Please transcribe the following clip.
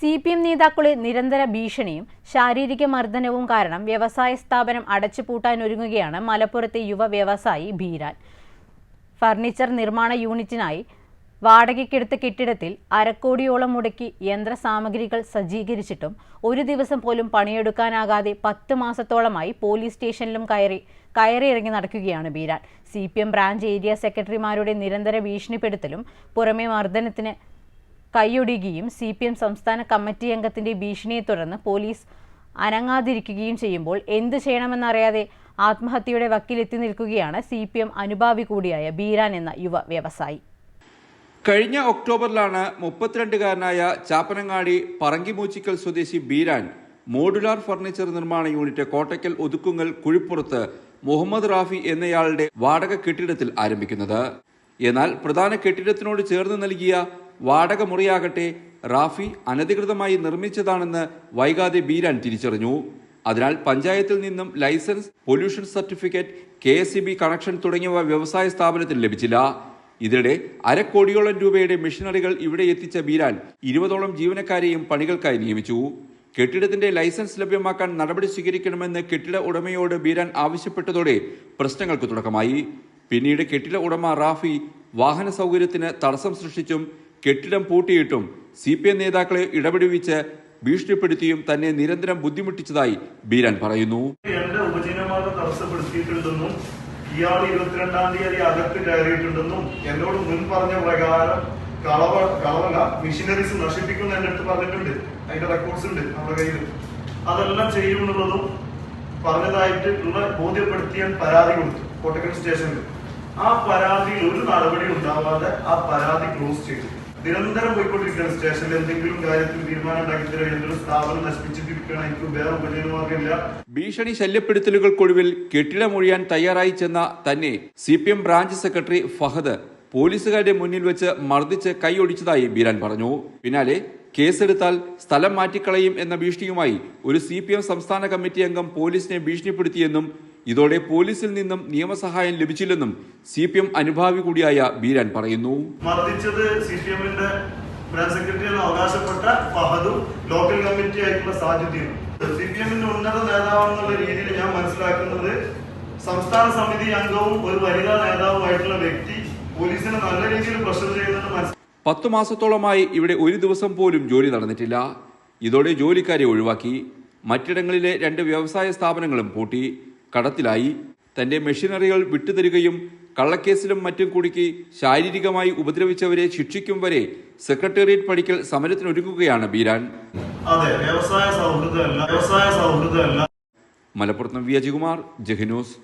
C P M നേതാക്കളെ നിരന്തര ഭീഷണിയും ശാരീരിക മർദ്ദനവും കാരണം വ്യവസായ സ്ഥാപനം അടച്ചുപൂട്ടാൻ ഒരുങ്ങുകയാണ് മലപ്പുറത്തെ യുവ വ്യവസായി ഭീരാൻ. ഫർണിച്ചർ നിർമ്മാണ യൂണിറ്റിനായി വാടകയ്ക്കെടുത്ത കെട്ടിടത്തിൽ അരക്കോടിയോളം മുടക്കി യന്ത്രസാമഗ്രികൾ സജ്ജീകരിച്ചിട്ടും ഒരു ദിവസം പോലും പണിയെടുക്കാനാകാതെ പത്ത് മാസത്തോളമായി പോലീസ് സ്റ്റേഷനിലും കയറി കയറിയിറങ്ങി നടക്കുകയാണ് Beeran C P M branch area സെക്രട്ടറിമാരുടെ നിരന്തര ഭീഷണിപ്പെടുത്തലും പുറമെ മർദ്ദനത്തിന് കൈയൊടിയുകയും സി പി എം സംസ്ഥാന കമ്മിറ്റി അംഗത്തിന്റെ ഭീഷണിയെ തുടർന്ന് പോലീസ് അനങ്ങാതിരിക്കുകയും ചെയ്യുമ്പോൾ എന്ത് ചെയ്യണമെന്നറിയാതെ ആത്മഹത്യയുടെ വക്കിലെത്തി നിൽക്കുകയാണ് സി പി എം അനുഭാവി കൂടിയായ ബീരാൻ എന്ന യുവ വ്യവസായി. കഴിഞ്ഞ ഒക്ടോബറിലാണ് മുപ്പത്തിരണ്ടുകാരനായ ചാപ്പനങ്ങാടി പറങ്കിമൂച്ചിക്കൽ സ്വദേശി ബീരാൻ മോഡുലാർ ഫർണിച്ചർ നിർമ്മാണ യൂണിറ്റ് കോട്ടയ്ക്കൽ ഒതുക്കുങ്ങൽ കുഴിപ്പുറത്ത് മുഹമ്മദ് റാഫി എന്നയാളുടെ വാടക കെട്ടിടത്തിൽ ആരംഭിക്കുന്നത്. എന്നാൽ പ്രധാന കെട്ടിടത്തിനോട് ചേർന്ന് നൽകിയ വാടക മുറിയാകട്ടെ റാഫി അനധികൃതമായി നിർമ്മിച്ചതാണെന്ന് വൈകാതെ ബീരാൻ തിരിച്ചറിഞ്ഞു. അതിനാൽ പഞ്ചായത്തിൽ നിന്നും license pollution certificate K connection തുടങ്ങിയവ വ്യവസായ സ്ഥാപനത്തിന് ലഭിച്ചില്ല. ഇതിനിടെ അരക്കോടിയോളം രൂപയുടെ മെഷീനറികൾ ഇവിടെ എത്തിച്ച ബീരാൻ ഇരുപതോളം ജീവനക്കാരെയും പണികൾക്കായി നിയമിച്ചു. കെട്ടിടത്തിന്റെ ലൈസൻസ് ലഭ്യമാക്കാൻ നടപടി സ്വീകരിക്കണമെന്ന് കെട്ടിട ഉടമയോട് ബീരാൻ ആവശ്യപ്പെട്ടതോടെ പ്രശ്നങ്ങൾക്ക് തുടക്കമായി. പിന്നീട് കെട്ടിട ഉടമ റാഫി വാഹന സൗകര്യത്തിന് തടസ്സം സൃഷ്ടിച്ചും കെട്ടിടം പൂട്ടിയിട്ടും സി പി എം നേതാക്കളെ ഇടപെടുവിച്ച് ഭീഷണിപ്പെടുത്തിയും തന്നെ നിരന്തരം ബുദ്ധിമുട്ടിച്ചതായി ബീരാൻ പറയുന്നു. എന്റെ ഉപജീവനമാർഗം തടസ്സപ്പെടുത്തിയിട്ടുണ്ടെന്നും ഇയാൾ ഇരുപത്തിരണ്ടാം തീയതി അകത്ത് കയറിയിട്ടുണ്ടെന്നും എന്നോട് മുൻ പറഞ്ഞ പ്രകാരം കളവ കളവല്ല മെഷീനറീസ് നശിപ്പിക്കുന്ന എന്റെ അടുത്ത് പറഞ്ഞിട്ടുണ്ട്. അതിന്റെ റെക്കോർഡ്സ് ഉണ്ട് നമ്മുടെ കയ്യിൽ അതെല്ലാം ചെയ്യുമെന്നുള്ളതും പറഞ്ഞതായിട്ട് ഉള്ള ബോധ്യപ്പെടുത്തിയ പരാതി കൊടുത്തു കോട്ടക്കൽ സ്റ്റേഷനിൽ ആ പരാതിയിൽ ഒരു നടപടി ഉണ്ടാവാതെ ആ പരാതി ക്ലോസ് ചെയ്തു. നിരന്തരം പോയിക്കൊണ്ടിരിക്കുകയാണ്. സ്റ്റേഷനിൽ എന്തെങ്കിലും കാര്യത്തിൽ തീരുമാനം ഉണ്ടാക്കി തരാം എന്തെങ്കിലും സ്ഥാപനം നശിപ്പിച്ചിട്ടിരിക്കുകയാണ്. എനിക്ക് വേറെ ഉപജനമാർഗമില്ല ഭീഷണി ശല്യപ്പെടുത്തലുകൾക്കൊടുവിൽ കെട്ടിടമൊഴിയാൻ തയ്യാറായി ചെന്ന തന്നെ C P M branch secretary Fahad പോലീസുകാരുടെ മുന്നിൽ വെച്ച് മർദ്ദിച്ച് കൈയൊടിച്ചതായി ബീരാൻ പറഞ്ഞു. പിന്നാലെ കേസെടുത്താൽ സ്ഥലം മാറ്റിക്കളയും എന്ന ഭീഷണിയുമായി ഒരു സി പി എം സംസ്ഥാന കമ്മിറ്റി അംഗം പോലീസിനെ ഭീഷണിപ്പെടുത്തിയെന്നും ഇതോടെ പോലീസിൽ നിന്നും നിയമസഹായം ലഭിച്ചില്ലെന്നും സി പി എം അനുഭാവി കൂടിയായ ബീരാൻ പറയുന്നു. ലോക്കൽ കമ്മിറ്റി ആയിട്ടുള്ള രീതിയിൽ ഞാൻ മനസ്സിലാക്കുന്നത് സംസ്ഥാന സമിതി അംഗവും ഒരു വനിതാ നേതാവുമായിട്ടുള്ള വ്യക്തി പോലീസിനെ നല്ല രീതിയിൽ ചെയ്യുന്നത് മനസ്സിലാക്കി പത്തു മാസത്തോളമായി ഇവിടെ ഒരു ദിവസം പോലും ജോലി നടന്നിട്ടില്ല. ഇതോടെ ജോലിക്കാരെ ഒഴിവാക്കി. മറ്റിടങ്ങളിലെ രണ്ട് വ്യവസായ സ്ഥാപനങ്ങളും പൂട്ടി. കടത്തിലായി. തന്റെ മെഷീനറികൾ വിട്ടുതരികയും കള്ളക്കേസിലും മറ്റും കുടുക്കി ശാരീരികമായി ഉപദ്രവിച്ചവരെ ശിക്ഷിക്കും വരെ സെക്രട്ടേറിയറ്റ് പടിക്കൽ സമരത്തിനൊരുങ്ങുകയാണ് ബീരാൻ. അതെ വ്യവസായ സൗഹൃദമല്ല വ്യവസായ സൗഹൃദമല്ല. മലപ്പുറത്ത് വി അജികുമാർ ജഹിനൂസ്.